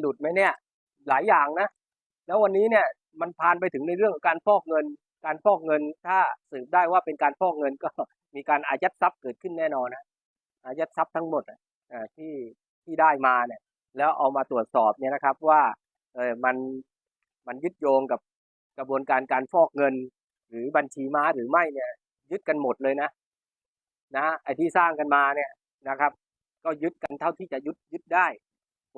หลุดไหมเนี่ยหลายอย่างนะ แล้ววันนี้เนี่ยมันพานไปถึงในเรื่องของการฟอกเงิน การฟอกเงิน ถ้าสืบได้ว่าเป็นการฟอกเงินก็มีการอายัดทรัพย์เกิดขึ้นแน่นอนนะอายัดทรัพย์ทั้งหมดอ่าที่ที่ได้มาเนี่ย แล้วเอามาตรวจสอบเนี่ยนะครับว่าเออมันมันยึดโยงกับกระบวนการการฟอกเงิน หรือบัญชีม้าหรือไม่เนี่ย ยึดกันหมดเลยนะ นะไอ้ที่สร้างกันมาเนี่ยนะครับ ก็ยึดกันเท่าที่จะยึดยึดได้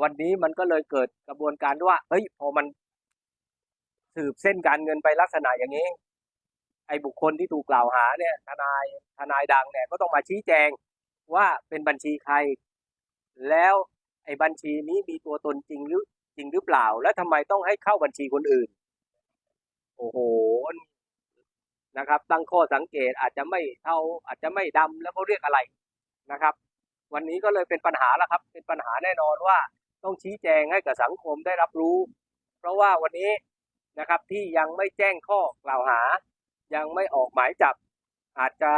วันนี้มันก็เลยเกิดกระบวนการว่าเฮ้ยพอมันสืบเส้นการเงินไปลักษณะอย่างนี้ ไอ้บุคคลที่ถูกกล่าวหาเนี่ย ทนายทนายดังเนี่ยก็ต้องมาชี้แจงว่าเป็นบัญชีใคร แล้วไอ้บัญชีนี้มีตัวตนจริงหรือจริงหรือเปล่า แล้วทำไมต้องให้เข้าบัญชีคนอื่น โอ้โหนะครับ ตั้งข้อสังเกตอาจจะไม่เท่า อาจจะไม่ดำแล้วเขาเรียกอะไรนะครับ วันนี้ก็เลยเป็นปัญหาแล้วครับ เป็นปัญหาแน่นอนว่า ต้องชี้แจงให้กับสังคมได้รับรู้ เพราะว่าวันนี้นะครับที่ยังไม่แจ้งข้อกล่าวหา ยังไม่ออกหมายจับ อาจจะ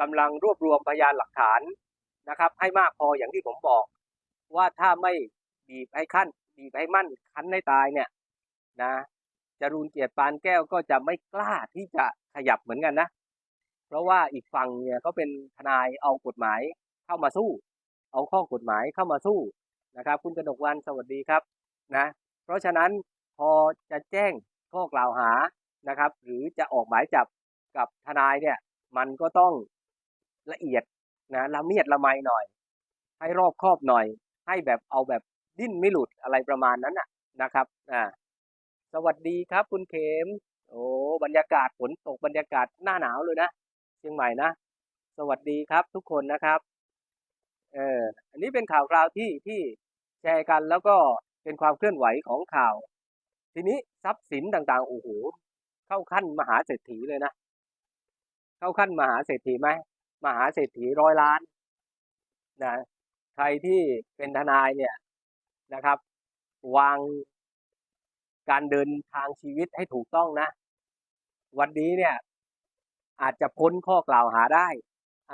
กำลังรวบรวมพยานหลักฐานนะครับ ให้มากพออย่างที่ผมบอก ว่าถ้าไม่บีบให้ขั้นบีบให้มั่นคันให้ตายเนี่ยนะจรูนเกียรติปานแก้วก็จะไม่กล้าที่จะขยับเหมือนกันนะ เพราะว่าอีกฝั่งเนี่ยก็เป็นทนายเอากฎหมายเข้ามาสู้ เอาข้อกฎหมายเข้ามาสู้ นะครับ คุณกนกวันสวัสดีครับนะเพราะฉะนั้นพอจะแจ้งข้อกล่าวหานะครับ หรือจะออกหมายจับกับทนายเนี่ยมันก็ต้องละเอียดนะละเมียดละไมหน่อย ให้รอบคอบหน่อย ให้แบบเอาแบบดิ้นไม่หลุดอะไรประมาณนั้นนะนะครับอ่าสวัสดีครับคุณเขมโอ้บรรยากาศฝนตกบรรยากาศหน้าหนาวเลยนะเชียงใหม่นะ สวัสดีครับทุกคนนะครับเอออันนี้เป็นข่าวคราวที่ที่ แชร์กัน แล้วก็เป็นความเคลื่อนไหวของข่าว ทีนี้ทรัพย์สินต่างๆโอ้โหเข้าขั้นมหาเศรษฐีเลยนะ เข้าขั้นมหาเศรษฐีไหมมหาเศรษฐีร้อยล้านนะใครที่เป็นทนายเนี่ยนะครับ วางการเดินทางชีวิตให้ถูกต้องนะ วันนี้เนี่ยอาจจะพ้นข้อกล่าวหาได้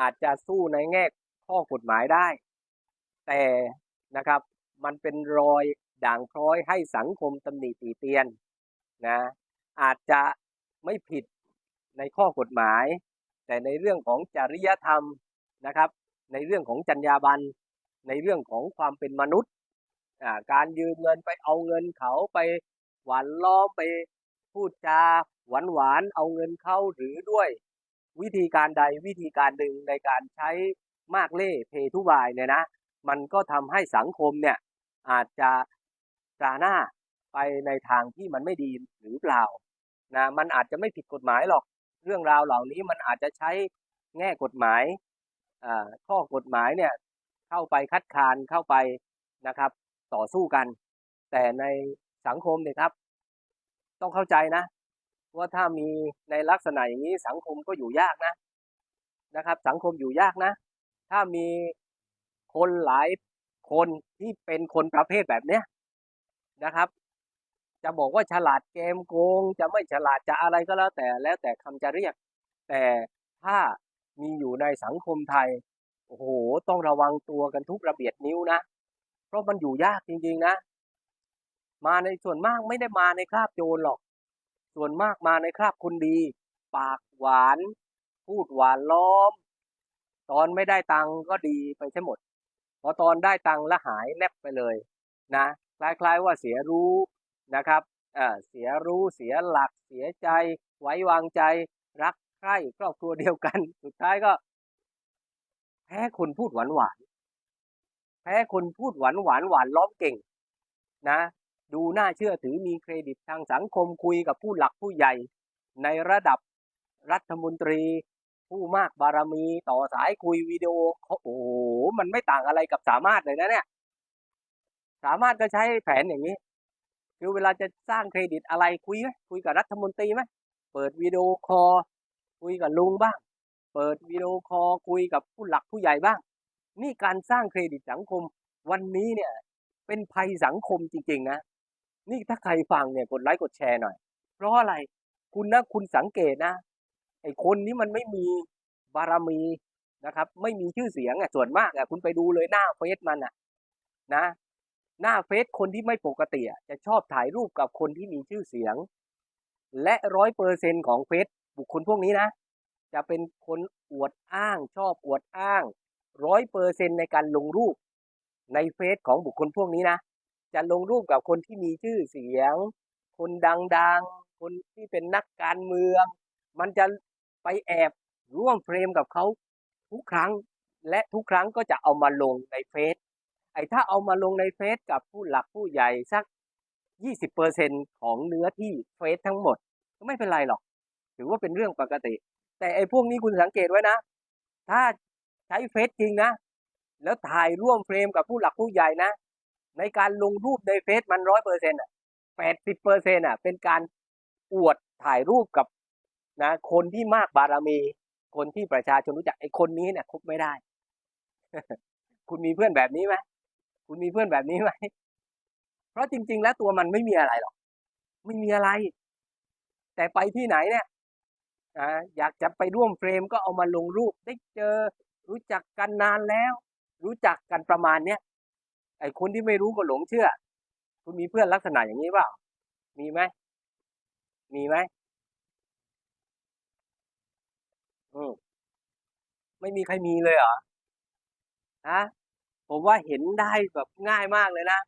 อาจจะสู้ในแง่ข้อกฎหมายได้ แต่นะครับ มันเป็นรอยด่างพร้อยให้สังคมตำหนิตีเตียนนะอาจจะไม่ผิดในข้อกฎหมาย แต่ในเรื่องของจริยธรรมนะครับ ในเรื่องของจรรยาบรรณในเรื่องของความเป็นมนุษย์การยืมเงินไปเอาเงินเขาไปหวานล้อมไปพูดจาหวานหวานเอาเงินเข้าหรือด้วย วิธีการใดวิธีการหนึ่งในการใช้มากเล่เพทุบายเนี่ยนะ มันก็ทำให้สังคมเนี่ย อาจจะตราหน้าไปในทางที่มันไม่ดีหรือเปล่านะมันอาจจะไม่ผิดกฎหมายหรอกเรื่องราวเหล่านี้มันอาจจะใช้แง่กฎหมายอ่าข้อกฎหมายเนี่ยเข้าไปคัดค้านเข้าไปนะครับ ต่อสู้กัน แต่ในสังคมเนี่ยครับ ต้องเข้าใจนะว่าถ้ามีในลักษณะอย่างนี้สังคมก็อยู่ยากนะนะครับ สังคมอยู่ยากนะ ถ้ามีคนหลาย คนที่เป็นคนประเภทแบบเนี้ยนะครับ จะบอกว่าฉลาดเกมโกง จะไม่ฉลาดจะอะไรก็แล้วแต่แล้วแต่คำจะเรียก แต่ถ้ามีอยู่ในสังคมไทยโอ้โหต้องระวังตัวกันทุกระเบียดนิ้วนะ เพราะมันอยู่ยากจริงๆนะ มาในส่วนมากไม่ได้มาในคราบโจรหรอก ส่วนมากมาในคราบคนดี ปากหวาน พูดหวานล้อม ตอนไม่ได้ตังก็ดีไปใช่หมด พอตอนได้ตังค์แล้วหายแนบไปเลยนะคล้ายๆว่าเสียรู้นะครับเออเสียรู้เสียหลักเสียใจ ไว้วางใจรักใคร่ครอบครัวเดียวกัน สุดท้ายก็ แพ้คนพูดหวานหวานแพ้คนพูดหวานหวานหวานล้อมเก่ง นะ ดูน่าเชื่อถือมีเครดิตทางสังคมคุยกับผู้หลักผู้ใหญ่ ในระดับรัฐมนตรี ผู้มากบารมีต่อสายคุยวิดีโอเขาโอ้โหมันไม่ต่างอะไรกับสามารถเลยนะเนี่ย สามารถก็ใช้แผนอย่างนี้ คือเวลาจะสร้างเครดิตอะไรคุยไหมคุยกับรัฐมนตรีไหมเปิดวิดีโอคอลคุยกับลุงบ้าง เปิดวิดีโอคอลคุยกับผู้หลักผู้ใหญ่บ้าง นี่การสร้างเครดิตสังคมวันนี้เนี่ย เป็นภัยสังคมจริง ๆ นะ นี่ถ้าใครฟังเนี่ยกดไลค์กดแชร์หน่อย เพราะอะไรคุณนะคุณสังเกตนะ ไอ้คนนี้มันไม่มีบารมีนะครับ ไม่มีชื่อเสียงอะส่วนมากอะคุณไปดูเลยหน้าเฟซมันอะ นะ หน้าเฟซคนที่ไม่ปกติอะจะชอบถ่ายรูปกับคนที่มีชื่อเสียง และร้อยเปอร์เซ็นของเฟซบุคคลพวกนี้นะ จะเป็นคนอวดอ้าง ชอบอวดอ้างร้อยเปอร์เซ็นในการลงรูปในเฟซของบุคคลพวกนี้นะ จะลงรูปกับคนที่มีชื่อเสียง คนดังๆ คนที่เป็นนักการเมือง มันจะ ไปแอบร่วมเฟรมกับเขาทุกครั้ง และทุกครั้งก็จะเอามาลงในเฟซไอ้ถ้าเอามาลงในเฟซกับผู้หลักผู้ใหญ่สัก 20%ของเนื้อที่เฟซทั้งหมด ก็ไม่เป็นไรหรอก ถือว่าเป็นเรื่องปกติ แต่ไอ้พวกนี้คุณสังเกตไว้นะ ถ้าใช้เฟซจริงนะ แล้วถ่ายร่วมเฟรมกับผู้หลักผู้ใหญ่นะ ในการลงรูปในเฟซมันร้อยเปอร์เซ็นต์อะแปดสิบเปอร์เซ็นต์อะเป็นการอวดถ่ายรูปกับ นะคนที่มากบารมี คนที่ประชาชนรู้จักไอ้คนนี้เนี่ยคบไม่ได้ คุณมีเพื่อนแบบนี้ไหมคุณมีเพื่อนแบบนี้ไหมเพราะจริง ๆ แล้วตัวมันไม่มีอะไรหรอก ไม่มีอะไร แต่ไปที่ไหนเนี่ยออยากจะไปร่วมเฟรมก็เอามาลงรูป ได้เจอรู้จักกันนานแล้ว รู้จักกันประมาณเนี้ยไอ้คนที่ไม่รู้ก็หลงเชื่อ คุณมีเพื่อนลักษณะอย่างนี้เปล่า มีไหมมีไหมอืม ไม่มีใครมีเลยเหรอฮะผมว่าเห็นได้แบบง่ายมากเลยนะ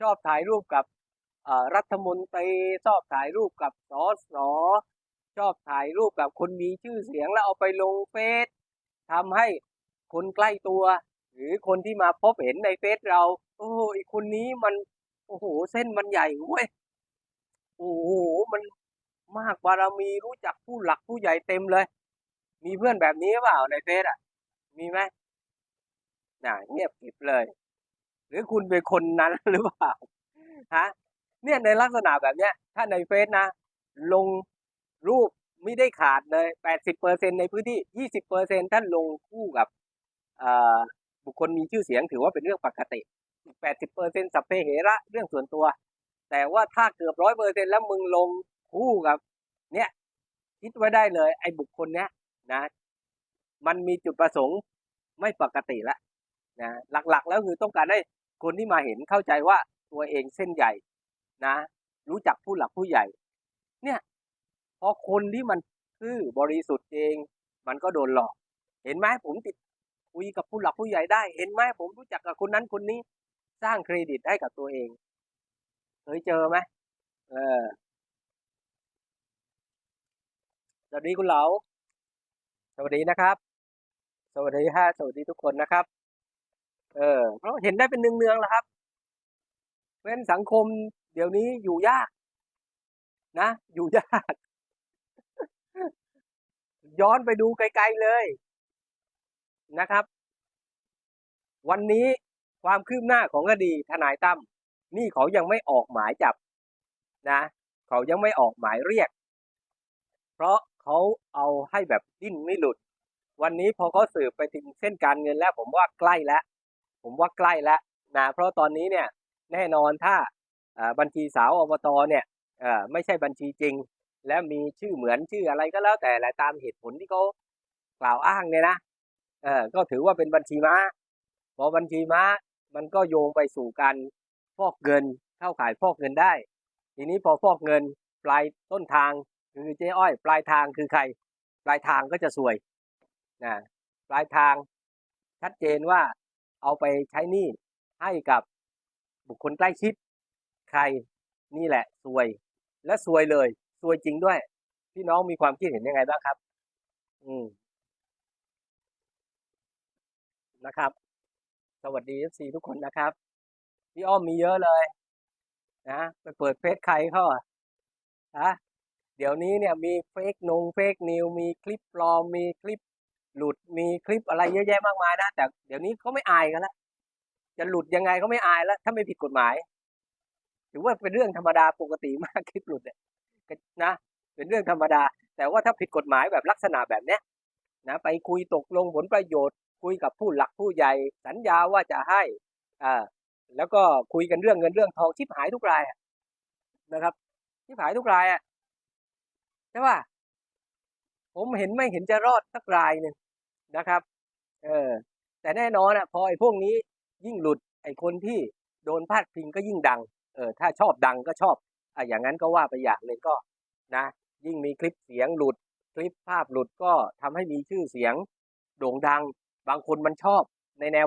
ชอบถ่ายรูปกับรัฐมนตรีชอบถ่ายรูปกับสสชอบถ่ายรูปกับคนมีชื่อเสียงแล้วเอาไปลงเฟซทำให้คนใกล้ตัว หรือคนที่มาพบเห็นในเฟซเรา โอ้ไอคนนี้มัน โอ้โห เส้นมันใหญ่เว้ยโอ้โห มันมากบารมีรู้จักผู้หลักผู้ใหญ่เต็มเลย มีเพื่อนแบบนี้เปล่าในเฟซอะ มีไหมน่ะเงียบกริบเลย หรือคุณเป็นคนนั้นหรือเปล่าฮะเนี่ยในลักษณะแบบเนี้ย ถ้าในเฟซนะ ลงรูปไม่ได้ขาดเลยแปดสิบเปอร์เซ็นในพื้นที่ยี่สิบเปอร์เซ็นท่านลงคู่กับบุคคลมีชื่อเสียงถือว่าเป็นเรื่องปกติแปดสิบเปอร์เซ็นสัพเพเหระเรื่องส่วนตัว แต่ว่าถ้าเกือบร้อยเปอร์เซ็นแล้วมึงลงคู่กับ เนี่ย คิดไว้ได้เลย ไอ้บุคคลเนี้ย นะ มันมีจุดประสงค์ไม่ปกติละนะหลักๆ แล้วคือต้องการให้คนที่มาเห็นเข้าใจว่าตัวเองเส้นใหญ่นะ รู้จักผู้หลักผู้ใหญ่ เนี่ยพอคนที่มันซื่อบริสุทธิ์เอง มันก็โดนหลอก เห็นไหมผมติดคุยกับผู้หลักผู้ใหญ่ได้ เห็นไหมผมรู้จักกับคนนั้นคนนี้ สร้างเครดิตให้กับตัวเองเคยเจอไหมเออสวัสดีคุณเหลา วัสดีนะครับ สวัสดีฮะสวัสดีทุกคนนะครับ เออเพราะเห็นได้เป็นเนืองๆแล้วครับเพราะฉะนั้นสังคมเดี๋ยวนี้อยู่ยาก นะ อยู่ยาก ย้อนไปดูไกลๆเลยนะครับ วันนี้ความคืบหน้าของคดีทนายตั้มนี่เขายังไม่ออกหมายจับนะ เขายังไม่ออกหมายเรียก เพราะ เขาเอาให้แบบดิ้นไม่หลุด วันนี้พอเขาสืบไปถึงเส้นการเงินแล้ว ผมว่าใกล้แล้ว ผมว่าใกล้แล้วนะเพราะตอนนี้เนี่ยแน่นอนถ้าบัญชีสาวอบตเนี่ยไม่ใช่บัญชีจริง และมีชื่อเหมือนชื่ออะไรก็แล้วแต่แหละตามเหตุผลที่เขากล่าวอ้างเนี่ยนะเออก็ถือว่าเป็นบัญชีม้า พอบัญชีม้ามันก็โยงไปสู่การฟอกเงินเข้าขายฟอกเงินได้ ทีนี้พอฟอกเงินปลายต้นทาง คือเจ๊อ้อย ปลายทางคือใคร ปลายทางก็จะสวยนะปลายทางชัดเจนว่าเอาไปใช้หนี้ให้กับบุคคลใกล้ชิด ใครนี่แหละซวย และซวยเลยซวยจริงด้วย พี่น้องมีความคิดเห็นยังไงบ้างครับ อืมนะครับ สวัสดี FC ทุกคนนะครับพี่อ้อมมีเยอะเลยนะไปเปิดเฟซใครเขาอะฮะ เดี๋ยวนี้เนี่ยมีเฟกนงเฟกนิวมีคลิปปลอมมีคลิปหลุดมีคลิปอะไรเยอะแยะมากมายนะแต่เดี๋ยวนี้เขาไม่อายกันแล้วจะหลุดยังไงเขาไม่อายแล้ว ถ้าไม่ผิดกฎหมายถือว่าเป็นเรื่องธรรมดาปกติมากคลิปหลุดเนี่ยนะเป็นเรื่องธรรมดา แต่ว่าถ้าผิดกฎหมายแบบลักษณะแบบเนี้ยนะไปคุยตกลงผลประโยชน์ คุยกับผู้หลักผู้ใหญ่ สัญญาว่าจะให้อ่าแล้วก็คุยกันเรื่องเงินเรื่องทองชิบหายทุกรายนะครับชิบหายทุกรายอะ ใช่ป่ะผมเห็นไม่เห็นจะรอดสักรายหนึ่งนะครับ เออ แต่แน่นอนอะ พอไอ้พวกนี้ยิ่งหลุด ไอ้คนที่โดนพาดพิงก็ยิ่งดัง เออ ถ้าชอบดังก็ชอบอะอย่างนั้นก็ว่าไปอย่างหนึ่งก็ นะ ยิ่งมีคลิปเสียงหลุด คลิปภาพหลุดก็ทำให้มีชื่อเสียงโด่งดัง บางคนมันชอบในแนว